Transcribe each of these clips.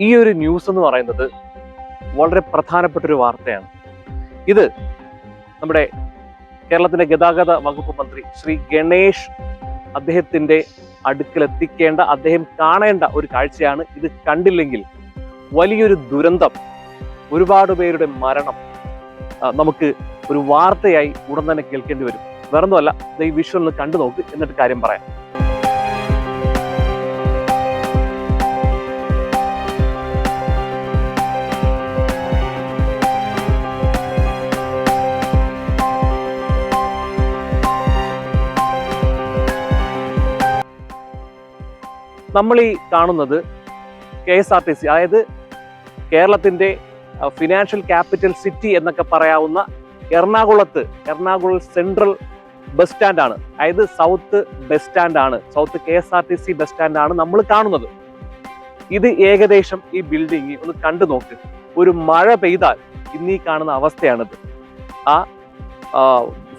ഈ ഒരു ന്യൂസ് എന്ന് പറയുന്നത് വളരെ പ്രധാനപ്പെട്ട ഒരു വാർത്തയാണ്. ഇത് നമ്മുടെ കേരളത്തിന്റെ ഗതാഗത വകുപ്പ് മന്ത്രി ശ്രീ ഗണേഷ് അദ്ദേഹത്തിന്റെ അടുക്കൽ എത്തിക്കേണ്ട അദ്ദേഹം കാണേണ്ട ഒരു കാഴ്ചയാണ് ഇത് കണ്ടില്ലെങ്കിൽ വലിയൊരു ദുരന്തം ഒരുപാട് പേരുടെ മരണം നമുക്ക് ഒരു വാർത്തയായി ഉടൻ തന്നെ കേൾക്കേണ്ടി വരും. വേറൊന്നുമല്ല ഈ വിഷ്വൽ കണ്ടു നോക്ക് എന്നിട്ട് കാര്യം പറയാം. നമ്മൾ ഈ കാണുന്നത് K S R T C അതായത് കേരളത്തിന്റെ ഫിനാൻഷ്യൽ ക്യാപിറ്റൽ സിറ്റി എന്നൊക്കെ പറയാവുന്ന എറണാകുളത്ത് എറണാകുളം സെൻട്രൽ ബസ് സ്റ്റാൻഡാണ് അതായത് south bus സ്റ്റാൻഡാണ് south K S R T C bus സ്റ്റാൻഡാണ് നമ്മൾ കാണുന്നത്. ഇത് ഏകദേശം ഈ ബിൽഡിംഗ് ഒന്ന് കണ്ടു നോക്ക്. ഒരു മഴ പെയ്താൽ ഇന്നീ കാണുന്ന അവസ്ഥയാണിത്. ആ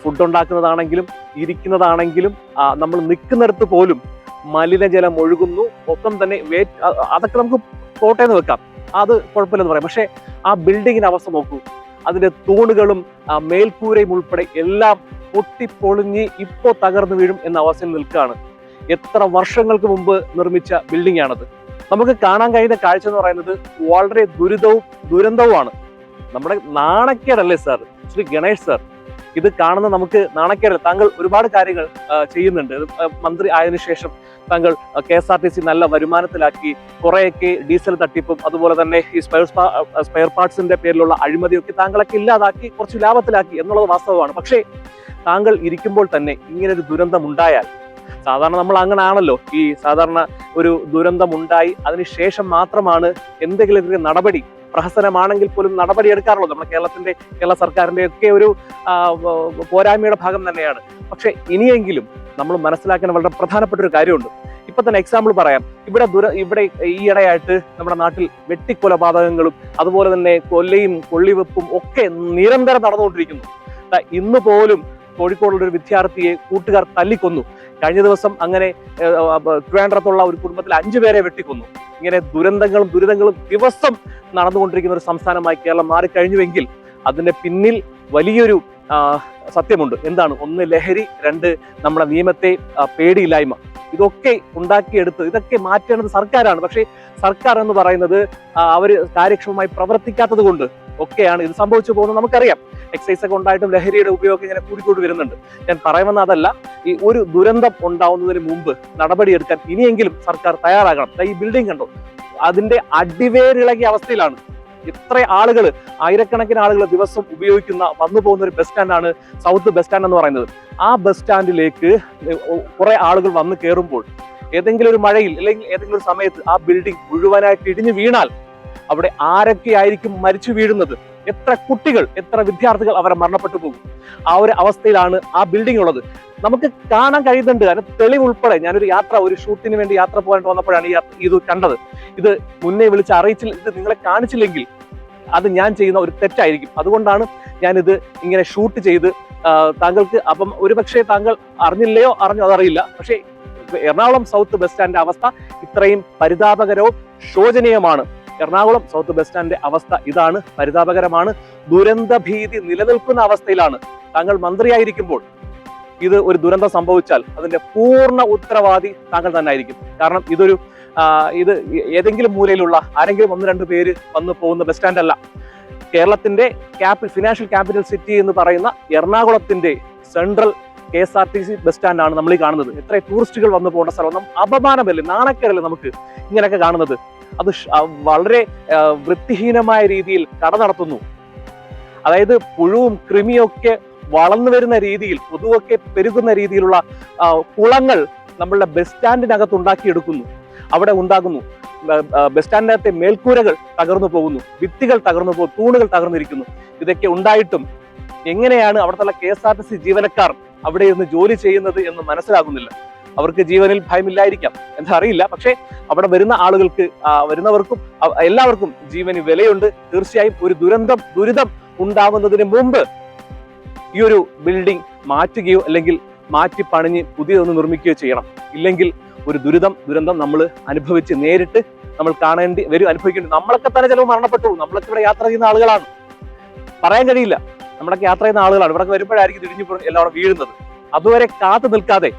ഫുഡ് ഉണ്ടാക്കുന്നതാണെങ്കിലും ഇരിക്കുന്നതാണെങ്കിലും നമ്മൾ നിൽക്കുന്നിടത്ത് പോലും മലിനജലം ഒഴുകുന്നു. ഒപ്പം തന്നെ അതൊക്കെ നമുക്ക് കോട്ടയെന്ന് വെക്കാം. അത് കുഴപ്പമില്ലെന്ന് പറയാം. പക്ഷേ ആ ബിൽഡിങ്ങിന്റെ അവസ്ഥ നോക്കൂ. അതിന്റെ തൂണുകളും മേൽക്കൂരയും ഉൾപ്പെടെ എല്ലാം പൊട്ടിപ്പൊളിഞ്ഞ് ഇപ്പോ തകർന്നു വീഴും എന്ന അവസ്ഥയിൽ നിൽക്കുകയാണ് എത്ര വർഷങ്ങൾക്ക് മുമ്പ് നിർമ്മിച്ച ബിൽഡിംഗ് ആണത് നമുക്ക് കാണാൻ കഴിയുന്ന കാഴ്ച എന്ന് പറയുന്നത് വളരെ ദുരിതവും ദുരന്തവുമാണ്. നമ്മുടെ നാണക്കേടല്ലേ സാർ? ശ്രീ ഗണേഷ് സാർ. ഇത് കാണുന്ന നമുക്ക് നാണക്കേട് താങ്കൾ ഒരുപാട് കാര്യങ്ങൾ ചെയ്യുന്നുണ്ട്. മന്ത്രി ആയതിനു ശേഷം താങ്കൾ K S R T C നല്ല വരുമാനത്തിലാക്കി കുറെയൊക്കെ ഡീസൽ തട്ടിപ്പും അതുപോലെ തന്നെ ഈ സ്പെയർ സ്പെയർ പാർട്സിന്റെ പേരിലുള്ള അഴിമതിയൊക്കെ താങ്കളൊക്കെ ഇല്ലാതാക്കി കുറച്ച് ലാഭത്തിലാക്കി എന്നുള്ളത് വാസ്തവമാണ്. പക്ഷേ താങ്കൾ ഇരിക്കുമ്പോൾ തന്നെ ഇങ്ങനൊരു ദുരന്തം ഉണ്ടായാൽ സാധാരണ നമ്മൾ അങ്ങനെ ആണല്ലോ ഈ സാധാരണ ഒരു ദുരന്തം ഉണ്ടായി അതിനുശേഷം മാത്രമാണ് എന്തെങ്കിലും നടപടി പ്രഹസനമാണെങ്കിൽ പോലും നടപടി എടുക്കാറുള്ളത് നമ്മുടെ കേരളത്തിന്റെ കേരള സർക്കാരിന്റെ ഒക്കെ ഒരു പോരായ്മയുടെ ഭാഗം തന്നെയാണ്. പക്ഷെ ഇനിയെങ്കിലും നമ്മൾ മനസ്സിലാക്കാൻ വളരെ പ്രധാനപ്പെട്ട ഒരു കാര്യമുണ്ട്. ഇപ്പൊ തന്നെ എക്സാമ്പിൾ പറയാം. ഇവിടെ ദുര ഇവിടെ ഈയിടെയായിട്ട് നമ്മുടെ നാട്ടിൽ വെട്ടിക്കൊലപാതകങ്ങളും അതുപോലെ തന്നെ കൊല്ലയും കൊള്ളിവെപ്പും ഒക്കെ നിരന്തരം നടന്നുകൊണ്ടിരിക്കുന്നു. ഇന്ന് പോലും കോഴിക്കോടുള്ള ഒരു വിദ്യാർത്ഥിയെ കൂട്ടുകാർ തല്ലിക്കൊന്നു. കഴിഞ്ഞ ദിവസം അങ്ങനെ ട്രിവാൻഡ്രത്തുള്ള ഒരു കുടുംബത്തിൽ അഞ്ചു പേരെ വെട്ടിക്കൊന്നു. ഇങ്ങനെ ദുരന്തങ്ങളും ദുരിതങ്ങളും ദിവസം നടന്നുകൊണ്ടിരിക്കുന്ന ഒരു സംസ്ഥാനമായി കേരളം മാറിക്കഴിഞ്ഞുവെങ്കിൽ അതിന്റെ പിന്നിൽ വലിയൊരു സത്യമുണ്ട്. എന്താണ്? ഒന്ന് ലഹരി രണ്ട് നമ്മുടെ നിയമത്തെ പേടിയില്ലായ്മ. ഇതൊക്കെ ഉണ്ടാക്കിയെടുത്ത് ഇതൊക്കെ മാറ്റേണ്ടത് സർക്കാരാണ്. പക്ഷേ സർക്കാർ എന്ന് പറയുന്നത് അവർ കാര്യക്ഷമമായി പ്രവർത്തിക്കാത്തത് കൊണ്ട് ഒക്കെയാണ് ഇത് സംഭവിച്ചു പോകുന്നത് നമുക്കറിയാം. എക്സൈസ് ഒക്കെ ഉണ്ടായിട്ടും ലഹരിയുടെ ഉപയോഗം ഇങ്ങനെ കൂടിക്കൂടി വരുന്നുണ്ട്. ഞാൻ പറയുമെന്ന് അതല്ല ഈ ഒരു ദുരന്തം ഉണ്ടാവുന്നതിന് മുമ്പ് നടപടിയെടുക്കാൻ ഇനിയെങ്കിലും സർക്കാർ തയ്യാറാകണം. ഈ ബിൽഡിംഗ് കണ്ടോ? അതിന്റെ അടിവേരിളകിയ അവസ്ഥയിലാണ്. ഇത്ര ആളുകൾ ആയിരക്കണക്കിന് ആളുകൾ ദിവസം ഉപയോഗിക്കുന്ന വന്നു പോകുന്ന ഒരു ബസ് സ്റ്റാൻഡാണ് സൗത്ത് ബസ് സ്റ്റാൻഡ് എന്ന് പറയുന്നത്. ആ ബസ് സ്റ്റാൻഡിലേക്ക് കുറെ ആളുകൾ വന്ന് കയറുമ്പോൾ ഏതെങ്കിലും ഒരു മഴയിൽ അല്ലെങ്കിൽ ഏതെങ്കിലും ഒരു സമയത്ത് ആ ബിൽഡിംഗ് മുഴുവനായിട്ട് ഇടിഞ്ഞു വീണാൽ അവിടെ ആരൊക്കെയായിരിക്കും മരിച്ചു വീഴുന്നത്? എത്ര കുട്ടികൾ എത്ര വിദ്യാർത്ഥികൾ അവരെ മരണപ്പെട്ടു പോകും? ആ ഒരു അവസ്ഥയിലാണ് ആ ബിൽഡിംഗ് ഉള്ളത്. നമുക്ക് കാണാൻ കഴിയുന്നുണ്ട് അതിന് തെളിവ് ഉൾപ്പെടെ ഞാനൊരു യാത്ര ഒരു ഷൂട്ടിന് വേണ്ടി യാത്ര പോകാനായിട്ട് വന്നപ്പോഴാണ് ഇത് കണ്ടത്. ഇത് മുന്നേ വിളിച്ച് അറിയിച്ചില്ല ഇത് നിങ്ങളെ കാണിച്ചില്ലെങ്കിൽ അത് ഞാൻ ചെയ്യുന്ന ഒരു തെറ്റായിരിക്കും. അതുകൊണ്ടാണ് ഞാനിത് ഇങ്ങനെ ഷൂട്ട് ചെയ്ത് താങ്കൾക്ക് അപ്പം ഒരുപക്ഷെ താങ്കൾ അറിഞ്ഞില്ലയോ അറിഞ്ഞോ അതറിയില്ല. പക്ഷേ എറണാകുളം സൗത്ത് ബസ് സ്റ്റാൻഡിന്റെ അവസ്ഥ ഇത്രയും പരിതാപകരവും ശോചനീയമാണ്. എറണാകുളം സൗത്ത് ബസ് സ്റ്റാൻഡിന്റെ അവസ്ഥ ഇതാണ് പരിതാപകരമാണ്. ദുരന്ത ഭീതി നിലനിൽക്കുന്ന അവസ്ഥയിലാണ്. താങ്കൾ മന്ത്രിയായിരിക്കുമ്പോൾ ഇത് ഒരു ദുരന്തം സംഭവിച്ചാൽ അതിന്റെ പൂർണ ഉത്തരവാദി താങ്കൾ തന്നെ ആയിരിക്കും കാരണം ഇതൊരു ഇത് ഏതെങ്കിലും മൂലയിലുള്ള ആരെങ്കിലും ഒന്ന് രണ്ട് പേര് വന്നു പോകുന്ന ബസ് സ്റ്റാൻഡ് അല്ല കേരളത്തിന്റെ ക്യാപി ഫിനാൻഷ്യൽ ക്യാപിറ്റൽ സിറ്റി എന്ന് പറയുന്ന എറണാകുളത്തിന്റെ central K S R T C bus സ്റ്റാൻഡാണ് നമ്മൾ ഈ കാണുന്നത്. എത്ര ടൂറിസ്റ്റുകൾ വന്നു പോകേണ്ട സ്ഥലം. അപമാനമല്ലേ നാണക്കേടല്ലേ നമുക്ക് ഇങ്ങനെയൊക്കെ കാണുന്നത്? അത് വളരെ വൃത്തിഹീനമായ രീതിയിൽ കട നടത്തുന്നു. അതായത് പുഴുവും കൃമിയൊക്കെ വളർന്നു വരുന്ന രീതിയിൽ പൊതുവൊക്കെ പെരുകുന്ന രീതിയിലുള്ള കുളങ്ങൾ നമ്മളുടെ ബസ് സ്റ്റാൻഡിനകത്ത് ഉണ്ടാക്കിയെടുക്കുന്നു. അവിടെ ഉണ്ടാകുന്നു. ബസ് സ്റ്റാൻഡിനകത്തെ മേൽക്കൂരകൾ തകർന്നു പോകുന്നു. ഭിത്തികൾ തകർന്നു പോകും തൂണുകൾ തകർന്നിരിക്കുന്നു. ഇതൊക്കെ ഉണ്ടായിട്ടും എങ്ങനെയാണ് അവിടുത്തെ K S R T C ജീവനക്കാർ അവിടെ ഇരുന്ന് ജോലി ചെയ്യുന്നത് എന്ന് മനസ്സിലാകുന്നില്ല. അവർക്ക് ജീവനിൽ ഭയമില്ലായിരിക്കാം. എന്താ അറിയില്ല. പക്ഷേ അവിടെ വരുന്ന ആളുകൾക്ക് വരുന്നവർക്കും എല്ലാവർക്കും ജീവന് വിലയുണ്ട്. തീർച്ചയായും ഒരു ദുരന്തം ദുരിതം ഉണ്ടാകുന്നതിന് മുമ്പ് ഈ ഒരു ബിൽഡിംഗ് മാറ്റുകയോ അല്ലെങ്കിൽ മാറ്റി പണിഞ്ഞ് പുതിയതൊന്ന് നിർമ്മിക്കുകയോ ചെയ്യണം. ഇല്ലെങ്കിൽ ഒരു ദുരിതം ദുരന്തം നമ്മൾ അനുഭവിച്ച് നേരിട്ട് നമ്മൾ കാണേണ്ടി വരും അനുഭവിക്കേണ്ടി നമ്മളൊക്കെ തന്നെ ചിലപ്പോൾ മരണപ്പെട്ടു നമ്മളൊക്കെ ഇവിടെ യാത്ര ചെയ്യുന്ന ആളുകളാണ്. പറയാൻ കഴിയില്ല. നമ്മളൊക്കെ യാത്ര ചെയ്യുന്ന ആളുകളാണ്. ഇവിടെ വരുമ്പോഴായിരിക്കും തിരിഞ്ഞു എല്ലാവരും വീഴുന്നത്. അതുവരെ കാത്തു നിൽക്കാതെ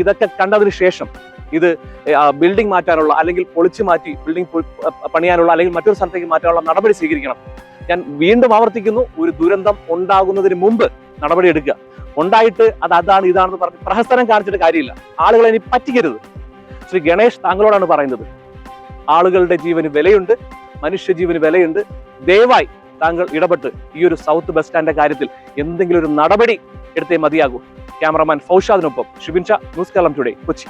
ഇതൊക്കെ കണ്ടതിന് ശേഷം ഇത് ബിൽഡിംഗ് മാറ്റാനുള്ള അല്ലെങ്കിൽ പൊളിച്ചു മാറ്റി ബിൽഡിംഗ് പണിയാനുള്ള അല്ലെങ്കിൽ മറ്റൊരു സ്ഥലത്തേക്ക് മാറ്റാനുള്ള നടപടി സ്വീകരിക്കണം. ഞാൻ വീണ്ടും ആവർത്തിക്കുന്നു ഒരു ദുരന്തം ഉണ്ടാകുന്നതിന് മുമ്പ് നടപടി എടുക്കുക. ഉണ്ടായിട്ട് അത് അതാണ് ഇതാണെന്ന് പറഞ്ഞ് പ്രഹസനം കാണിച്ചിട്ട് കാര്യമില്ല. ആളുകളെ ഇനി പറ്റിക്കരുത്. ശ്രീ ഗണേഷ് താങ്കളോടാണ് പറയുന്നത്. ആളുകളുടെ ജീവന് വിലയുണ്ട് മനുഷ്യജീവന് വിലയുണ്ട്. ദയവായി താങ്കൾ ഇടപെട്ട് ഈ ഒരു സൗത്ത് ബസ് സ്റ്റാൻഡിന്റെ കാര്യത്തിൽ എന്തെങ്കിലും ഒരു നടപടി എടുത്തേ മതിയാകൂ. Cameraman ഫൗഷാദിനൊപ്പം Shibin Shah news Keralam today Kochi